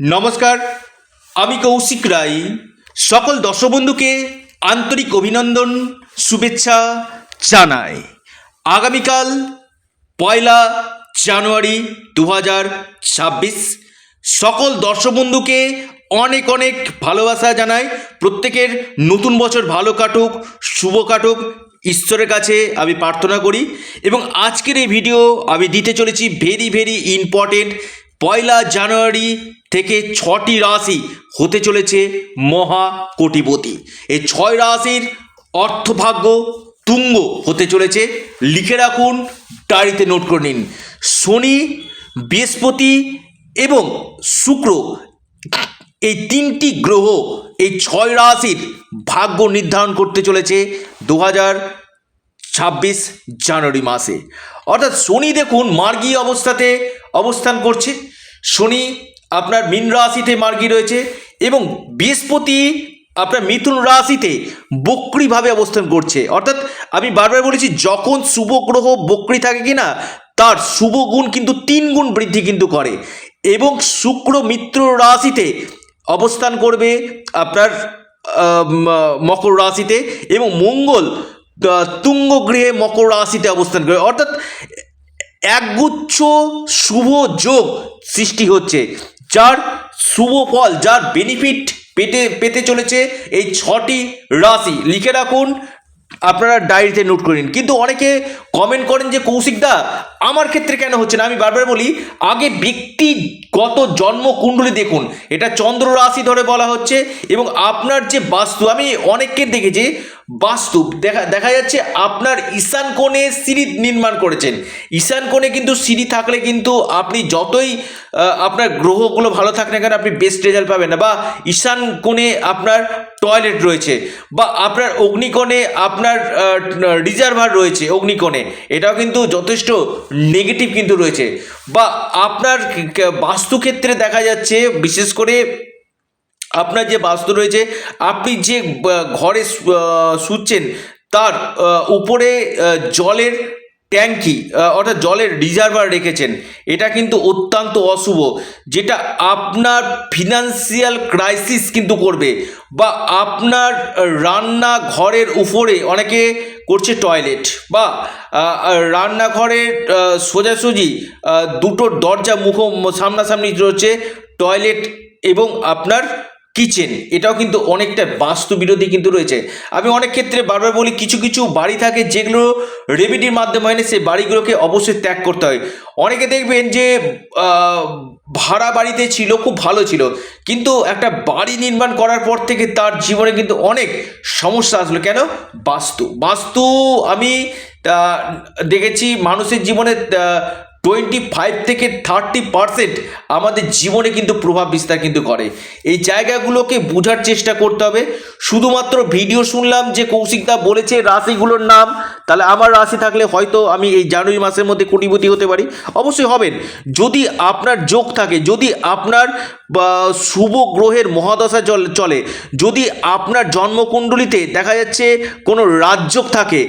নমস্কার, আমি কৌশিক রায়। সকল দর্শক বন্ধুকে আন্তরিক অভিনন্দন, শুভেচ্ছা জানাই। আগামীকাল পয়লা জানুয়ারি দু ছাব্বিশ। সকল দর্শক বন্ধুকে অনেক অনেক ভালোবাসা জানাই। প্রত্যেকের নতুন বছর ভালো কাটুক, শুভ কাটুক, ঈশ্বরের কাছে আমি প্রার্থনা করি। এবং আজকের এই ভিডিও আমি দিতে চলেছি ভেরি ভেরি ইম্পর্টেন্ট পয়লা জানুয়ারি থেকে ছটি রাশি হতে চলেছে মহা কোটিপতি এই ছয় রাশির অর্থভাগ্য তুঙ্গ হতে চলেছে। লিখে রাখুন, ডায়েরিতে নোট করে নিন। শনি, বৃহস্পতি এবং শুক্র এই তিনটি গ্রহ এই ছয় রাশির ভাগ্য নির্ধারণ করতে চলেছে দু ছাব্বিশ জানুয়ারি মাসে। অর্থাৎ শনি দেখুন মার্গী অবস্থাতে অবস্থান করছে। শনি আপনার মীন রাশিতে মার্গী রয়েছে এবং বৃহস্পতি আপনার মিথুন রাশিতে বক্রিভাবে অবস্থান করছে। অর্থাৎ আমি বারবার বলেছি, যখন শুভ গ্রহ বক্রি থাকে কি না তার শুভ গুণ কিন্তু তিন গুণ বৃদ্ধি কিন্তু করে এবং শুক্র মিত্র রাশিতে অবস্থান করবে আপনার মকর রাশিতে এবং মঙ্গল তুঙ্গ গৃহে মকর রাশিতে অবস্থান করবে। অর্থাৎ একগুচ্ছ শুভ যোগ সৃষ্টি হচ্ছে। যার শুভ ফল, যার বেনিফিট পেতে পেতে চলেছে এই ছটি রাশি। লিখে রাখুন, আপনারা ডায়েরিতে নোট করে নিন। কিন্তু অনেকে কমেন্ট করেন যে কৌশিকদা আমার ক্ষেত্রে কেন হচ্ছে না? আমি বারবার বলি, আগে ব্যক্তিগত জন্ম কুণ্ডলী দেখুন। এটা চন্দ্র রাশি ধরে বলা হচ্ছে এবং আপনার যে বাস্তু, আমি অনেককে দেখেছি, বাস্তু, দেখা দেখা যাচ্ছে আপনার ঈশান কোণে সিঁড়ি নির্মাণ করেছেন। ঈশান কোণে কিন্তু সিঁড়ি থাকলে কিন্তু আপনি যতই আপনার গ্রহগুলো ভালো থাক না কেন, আপনি বেস্ট রেজাল্ট পাবেন না। বা ঈশান কোণে আপনার টয়লেট রয়েছে, বা আপনার অগ্নিকোণে আপনার রিজার্ভার রয়েছে অগ্নিকোণে। এটাও কিন্তু যথেষ্ট নেগেটিভ কিন্তু রয়েছে। বা আপনার বাস্তুক্ষেত্রে দেখা যাচ্ছে, বিশেষ করে আপনার যে বাস্তু রয়েছে, আপনি যে ঘরে শুচ্ছেন, তার উপরে জলের ট্যাঙ্কি অর্থাৎ জলের রিজার্ভার রেখেছেন। এটা কিন্তু অত্যন্ত অশুভ, যেটা আপনার ফিনান্সিয়াল ক্রাইসিস কিন্তু করবে বা আপনার রান্না ঘরের উপরে অনেকে করছে টয়লেট বা রান্নাঘরের সোজাসুজি দুটো দরজা মুখ সামনাসামনি রয়েছে, টয়লেট এবং আপনার কিচেন এটাও কিন্তু অনেকটা বাস্তু বিরোধী কিন্তু রয়েছে। আমি অনেক ক্ষেত্রে বারবার বলি, কিছু কিছু বাড়ি থাকে যেগুলো রেমিডির মাধ্যমে হয় না সেই বাড়িগুলোকে অবশ্যই ত্যাগ করতে হয়। অনেকে দেখবেন যে ভাড়া বাড়িতে ছিল, খুব ভালো ছিল। কিন্তু একটা বাড়ি নির্মাণ করার পর থেকে তার জীবনে কিন্তু অনেক সমস্যা আসলো। কেন? বাস্তু। বাস্তু আমি দেখেছি মানুষের জীবনে টোয়েন্টি ফাইভ থেকে থার্টি পার্সেন্ট আমাদের জীবনে কিন্তু প্রভাব বিস্তার কিন্তু করে। এই জায়গাগুলোকে বোঝার চেষ্টা করতে হবে। শুধুমাত্র ভিডিও শুনলাম যে কৌশিকদা বলেছে রাশিগুলোর নাম, তাহলে আমার রাশি থাকলে হয়তো আমি এই জানুয়ারি মাসের মধ্যে কোটিপতি হতে পারি। অবশ্যই হবেন। যদি আপনার যোগ থাকে, যদি আপনার শুভ গ্রহের মহাদশা চল- চলে, যদি আপনার জন্মকুণ্ডলিতে দেখা যাচ্ছে কোনো রাজযোগ থাকে,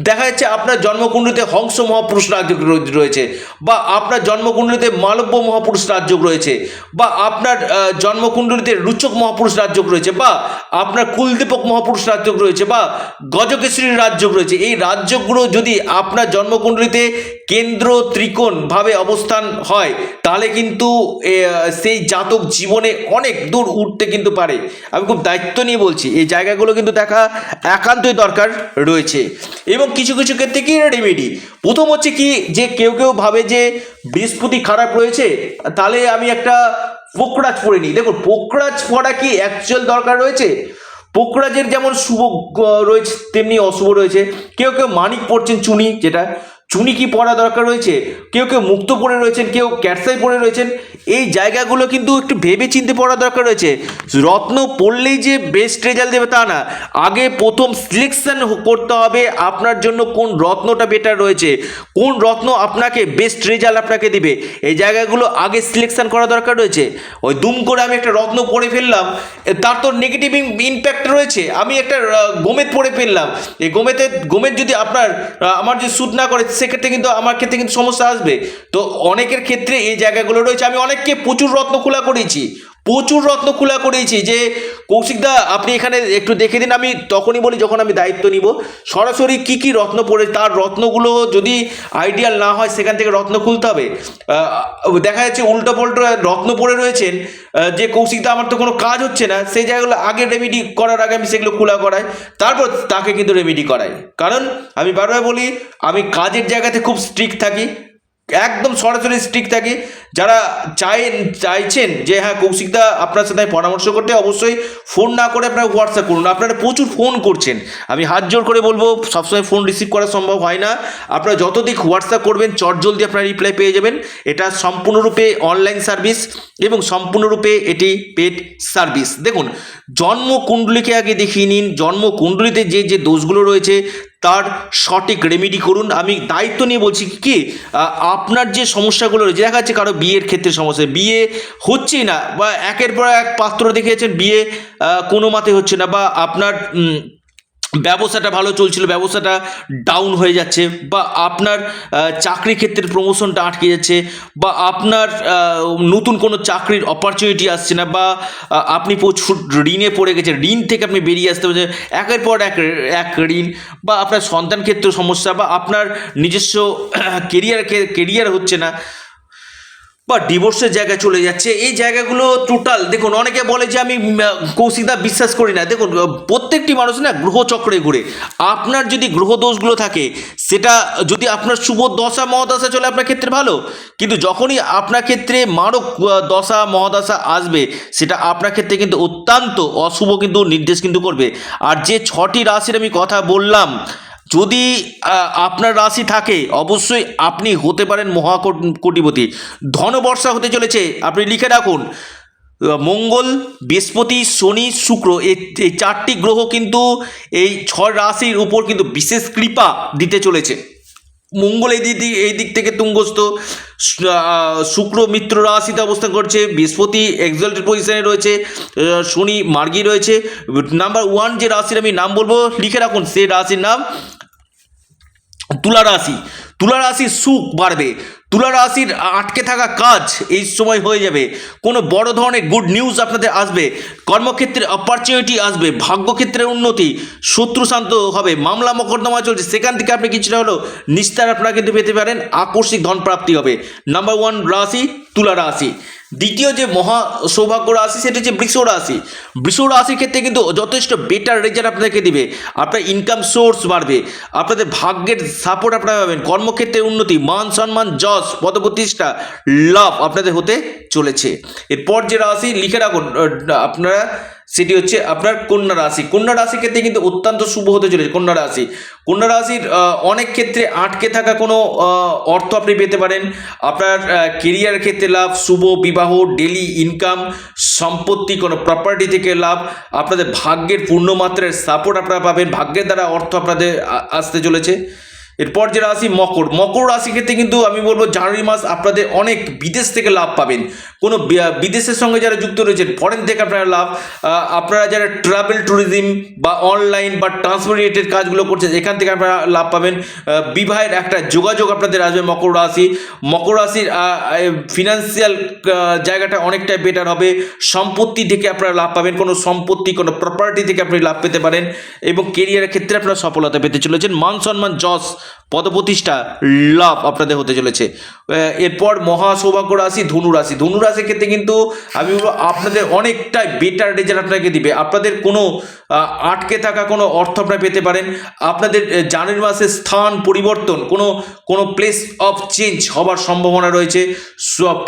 দেখা যাচ্ছে আপনার জন্মকুণ্ডলিতে হংস মহাপুরুষ রাজযোগ রয়েছে। বা আপনার জন্মকুণ্ডলিতে মালব্য মহাপুরুষ রাজযোগ রয়েছে, বা আপনার জন্মকুণ্ডলিতে রুচক মহাপুরুষ রাজযোগ রয়েছে, বা আপনার কুলদীপক মহাপুরুষ রাজযোগ রয়েছে, বা গজকেশরীর রাজযোগ রয়েছে, এই রাজযোগগুলো যদি আপনার জন্মকুণ্ডলিতে কেন্দ্র ত্রিকোণ ভাবে অবস্থান হয়, তাহলে কিন্তু সেই জাতক জীবনে অনেক দূর উঠতে কিন্তু পারে। আমি খুব দায়িত্ব নিয়ে বলছি, এই জায়গাগুলো কিন্তু দেখা একান্তই দরকার রয়েছে। এবং কিছু কিছু ক্ষেত্রে কি রেমেডি প্রথম হচ্ছে কি, যে কেউ কেউ ভাবে যে বৃহস্পতি খারাপ রয়েছে, তাহলে আমি একটা পোকরাজ পরে নিই। দেখুন, পোকরাজ পরা কি অ্যাকচুয়াল দরকার রয়েছে? পোকরাজের যেমন শুভ রয়েছে, তেমনি অশুভ রয়েছে। কেউ কেউ মানিক পড়ছেন চুনি, যেটা চুনি কি পরা দরকার রয়েছে? কেউ কেউ মুক্ত পরে রয়েছেন, কেউ ক্যাটসাই পরে রয়েছেন। এই জায়গাগুলো কিন্তু একটু ভেবে চিনতে পড়া দরকার রয়েছে। রত্ন পড়লেই যে বেস্ট রেজাল্ট দেবে তা না। আগে প্রথম সিলেকশন করতে হবে আপনার জন্য কোন রত্নটা বেটার রয়েছে। কোন রত্ন আপনাকে বেস্ট রেজাল্ট আপনাকে দিবে। এই জায়গাগুলো আগে সিলেকশন করা দরকার রয়েছে। ওই দুম করে আমি একটা রত্ন পরে ফেললাম তার তো নেগেটিভ ইম্প্যাক্ট রয়েছে। আমি একটা গোমেদ পরে ফেললাম। এই গোমেতে গোমেদ যদি আপনার আমার যে স্যুট না করে সেক্ষেত্রে কিন্তু আমার ক্ষেত্রে কিন্তু সমস্যা আসবে। তো অনেকের ক্ষেত্রে এই জায়গাগুলো রয়েছে। আমি অনেককে প্রচুর রত্ন খোলা করেছি। প্রচুর রত্ন খোলা করেছি যে কৌশিকদা আপনি এখানে একটু দেখে দিন, আমি তখনই বলি যখন আমি দায়িত্ব নিব। সরাসরি কি কি রত্ন পড়ে, তার রত্নগুলো যদি আইডিয়াল না হয়, সেখান থেকে রত্ন খুলতে হবে। দেখা যাচ্ছে উল্টো পাল্টো রত্ন পড়ে রয়েছেন যে কৌশিকদা আমার তো কোনো কাজ হচ্ছে না, সেই জায়গাগুলো আগে রেমেডি করার আগে আমি সেগুলো খোলা করাই, তারপর তাকে কিন্তু রেমেডি করাই। কারণ আমি বারবার বলি, আমি কাজের জায়গাতে খুব স্ট্রিক্ট থাকি একদম সরাসরি স্ট্রিক্ট থাকি। যারা চাইন চাইছেন যে হ্যাঁ কৌশিকদা আপনার সাথে পরামর্শ করতে, অবশ্যই ফোন না করে আপনারা হোয়াটসঅ্যাপ করুন। আপনারা প্রচুর ফোন করছেন। আমি হাত জোর করে বলব, সবসময় ফোন রিসিভ করা সম্ভব হয় না। আপনারা যত দিক হোয়াটসঅ্যাপ করবেন, চট জলদি আপনারা রিপ্লাই পেয়ে যাবেন। এটা সম্পূর্ণরূপে অনলাইন সার্ভিস এবং সম্পূর্ণরূপে এটি পেড সার্ভিস দেখুন জন্ম কুণ্ডলিকে আগে দেখিয়ে নিন। জন্ম কুণ্ডলিতে যে যে দোষগুলো রয়েছে তার সঠিক রেমেডি করুন। আমি দায়িত্ব নিয়ে বলছি কি আপনার যে সমস্যাগুলো রয়েছে, দেখা যাচ্ছে কারও বিয়ের ক্ষেত্রে সমস্যা, বিয়ে হচ্ছেই না বা একের পর এক পাত্র দেখিয়েছেন, বিয়ে কোনো মাতে হচ্ছে না বা আপনার ব্যবসাটা ভালো চলছিল, ব্যবসাটা ডাউন হয়ে যাচ্ছে, বা আপনার চাকরি ক্ষেত্রে প্রমোশনটা আটকে যাচ্ছে, বা আপনার নতুন কোনো চাকরির অপরচুনিটি আসছে না, বা আপনি প্রচুর ঋণে পড়ে গেছে ঋণ থেকে আপনি বেরিয়ে আসতে পারছেন, একের পর এক এক ঋণ, বা আপনার সন্তান ক্ষেত্রে সমস্যা, বা আপনার নিজস্ব কেরিয়ার কেরিয়ার হচ্ছে না বা ডিভোর্সের জায়গায় চলে যাচ্ছে। এই জায়গাগুলো টোটাল দেখুন, অনেকে বলে যে আমি কৌশিকদা বিশ্বাস করি না। দেখুন প্রত্যেকটি মানুষ না গ্রহচক্রে ঘুরে। আপনার যদি গ্রহ দোষগুলো থাকে, সেটা যদি আপনার শুভ দশা, মহাদশা চলে আপনার ক্ষেত্রে ভালো। কিন্তু যখনই আপনার ক্ষেত্রে মারক দশা, মহাদশা আসবে, সেটা আপনার ক্ষেত্রে কিন্তু অত্যন্ত অশুভ কিন্তু নির্দেশ কিন্তু করবে। আর যে ছটি রাশির আমি কথা বললাম যদি আপনার রাশি থাকে, অবশ্যই আপনি হতে পারেন মহাকোটিপতি ধনবর্ষা হতে চলেছে, আপনি লিখে রাখুন মঙ্গল, বৃহস্পতি, শনি, শুক্র, এই এই চারটি গ্রহ কিন্তু এই ছয় রাশির উপর কিন্তু বিশেষ কৃপা দিতে চলেছে। মঙ্গল এই দিক এই দিক থেকে তুঙ্গস্থ শুক্র মিত্র রাশিতে অবস্থান করছে, বৃহস্পতি এক্সল্টেড পজিশনে রয়েছে শনি মার্গী রয়েছে। নাম্বার ওয়ান যে রাশির আমি নাম বলব, লিখে রাখুন, সেই রাশির নাম তুলা রাশি, তুলা রাশির সুখ বাড়বে, তুলা রাশির আটকে থাকা কাজ এই সময় হয়ে যাবে। কোনো বড় ধরনের গুড নিউজ আপনাদের আসবে, কর্মক্ষেত্রে অপরচুনিটি আসবে, ভাগ্যক্ষেত্রে উন্নতি, শত্রু শান্ত হবে, মামলা মোকদ্দমা চলছে, সেখান থেকে আপনি কিছুটা হলেও নিস্তার আপনারা কিন্তু পেতে পারেন, আকস্মিক ধন প্রাপ্তি হবে। নাম্বার ওয়ান রাশি, তুলা রাশি। দ্বিতীয় যে মহা সৌভাগ্য রাশি, সেটা হচ্ছে বৃষ রাশি। বৃষ রাশির ক্ষেত্রে কিন্তু যথেষ্ট বেটার রেজাল্ট আপনাদেরকে দিবে। আপনার ইনকাম সোর্স বাড়বে। আপনাদের ভাগ্যের সাপোর্ট আপনারা পাবেন। কর্মক্ষেত্রে উন্নতি, মান সম্মান, যশ, পদপ্রতিষ্ঠা, লাভ আপনাদের হতে চলেছে। এরপর যে রাশি, লিখে রাখুন আপনারা সেটি হচ্ছে আপনার কন্যা রাশি। কন্যা রাশির ক্ষেত্রে কিন্তু অত্যন্ত শুভ হতে চলেছে কন্যা রাশি। কন্যা রাশির অনেক ক্ষেত্রে আটকে থাকা কোনো অর্থ আপনি পেতে পারেন। আপনার কেরিয়ার ক্ষেত্রে লাভ, শুভ, বিবাহ ডেলি ইনকাম সম্পত্তি, কোনো প্রপার্টি থেকে লাভ, আপনাদের ভাগ্যের পূর্ণমাত্রার সাপোর্ট আপনারা পাবেন। ভাগ্যের দ্বারা অর্থ আপনাদের আসতে চলেছে। এরপর যে রাশি মকর মকর রাশি ক্ষেত্রে কিন্তু আমি বলব জানুয়ারি মাস আপনাদের অনেক বিদেশ থেকে লাভ পাবেন। কোনো বিদেশের সঙ্গে যারা যুক্ত রয়েছেন ফরেন থেকে আপনারা লাভ আপনারা যারা ট্রাভেল ট্যুরিজম বা অনলাইন বা ট্রান্সপোর্ট রিলেটেড কাজগুলো করছেন, এখান থেকে আপনারা লাভ পাবেন। বিবাহের একটা যোগাযোগ আপনাদের আসবে মকর রাশি। মকর রাশির ফিনান্সিয়াল জায়গাটা অনেকটাই বেটার হবে। সম্পত্তি থেকে আপনারা লাভ পাবেন। কোনো সম্পত্তি, কোনো প্রপার্টি থেকে আপনি লাভ পেতে পারেন। এবং কেরিয়ারের ক্ষেত্রে আপনারা সফলতা পেতে চলেছেন। মান সম্মান যশ পদপ্রতিষ্ঠা লাভ আপনাদের হতে চলেছে। এরপর মহা সৌভাগ্য রাশি ধনু রাশি। ধনু রাশির ক্ষেত্রে কিন্তু আমি আপনাদের অনেকটাই বেটার রেজাল্ট আপনাকে দিবে। আপনাদের কোনো আটকে থাকা কোনো অর্থ আপনারা পেতে পারেন। আপনাদের জানুয়ারি মাসে স্থান পরিবর্তন, কোনো কোনো প্লেস অফ চেঞ্জ হবার সম্ভাবনা রয়েছে।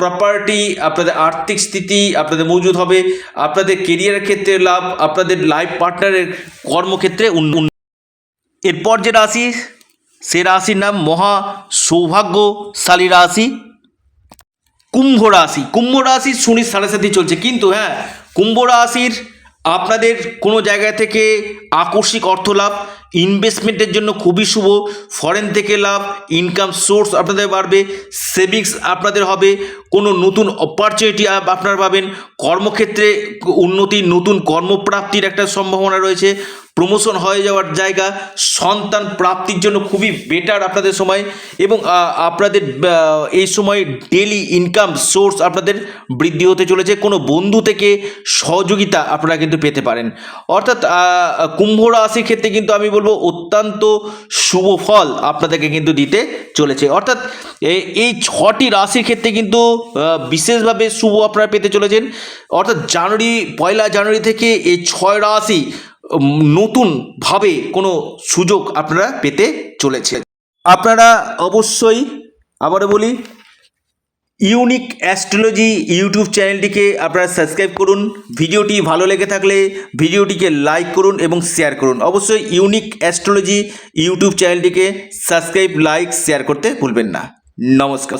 প্রপার্টি আপনাদের আর্থিক স্থিতি আপনাদের মজুদ হবে। আপনাদের কেরিয়ারের ক্ষেত্রে লাভ, আপনাদের লাইফ পার্টনারের কর্মক্ষেত্রে উন্ন এরপর যে রাশি সে রাশির নাম মহা সৌভাগ্যশালী রাশি। কুম্ভ রাশি। কুম্ভ রাশি শনির সাড়ে সাথে চলছে। কিন্তু হ্যাঁ কুম্ভ রাশির আপনাদের কোনো জায়গা থেকে আকস্মিক অর্থ লাভ ইনভেস্টমেন্টের জন্য খুবই শুভ ফরেন থেকে লাভ ইনকাম সোর্স আপনাদের বাড়বে সেভিংস আপনাদের হবে, কোনো নতুন অপরচুনিটি আপনারা পাবেন, কর্মক্ষেত্রে উন্নতি, নতুন কর্মপ্রাপ্তির একটা সম্ভাবনা রয়েছে। প্রমোশন হয়ে যাওয়ার জায়গা, সন্তান প্রাপ্তির জন্য খুবই বেটার আপনাদের সময় এবং আপনাদের এই সময় ডেলি ইনকাম সোর্স আপনাদের বৃদ্ধি হতে চলেছে। কোনো বন্ধু থেকে সহযোগিতা আপনারা কিন্তু পেতে পারেন। অর্থাৎ কুম্ভ রাশির ক্ষেত্রে কিন্তু আমি বলব অত্যন্ত শুভ ফল আপনাদেরকে কিন্তু দিতে চলেছে। অর্থাৎ এই ছটি রাশির ক্ষেত্রে কিন্তু বিশেষভাবে শুভ আপনারা পেতে চলেছেন। অর্থাৎ জানুয়ারি, পয়লা জানুয়ারি থেকে এই ছয় রাশি নতুনভাবে কোনো সুযোগ আপনারা পেতে চলেছে আপনারা অবশ্যই আবারও বলি, ইউনিক অ্যাস্ট্রোলজি ইউটিউব চ্যানেলটিকে আপনারা সাবস্ক্রাইব করুন। ভিডিওটি ভালো লেগে থাকলে ভিডিওটিকে লাইক করুন এবং শেয়ার করুন। অবশ্যই ইউনিক অ্যাস্ট্রোলজি ইউটিউব চ্যানেলটিকে সাবস্ক্রাইব, লাইক, শেয়ার করতে ভুলবেন না। নমস্কার।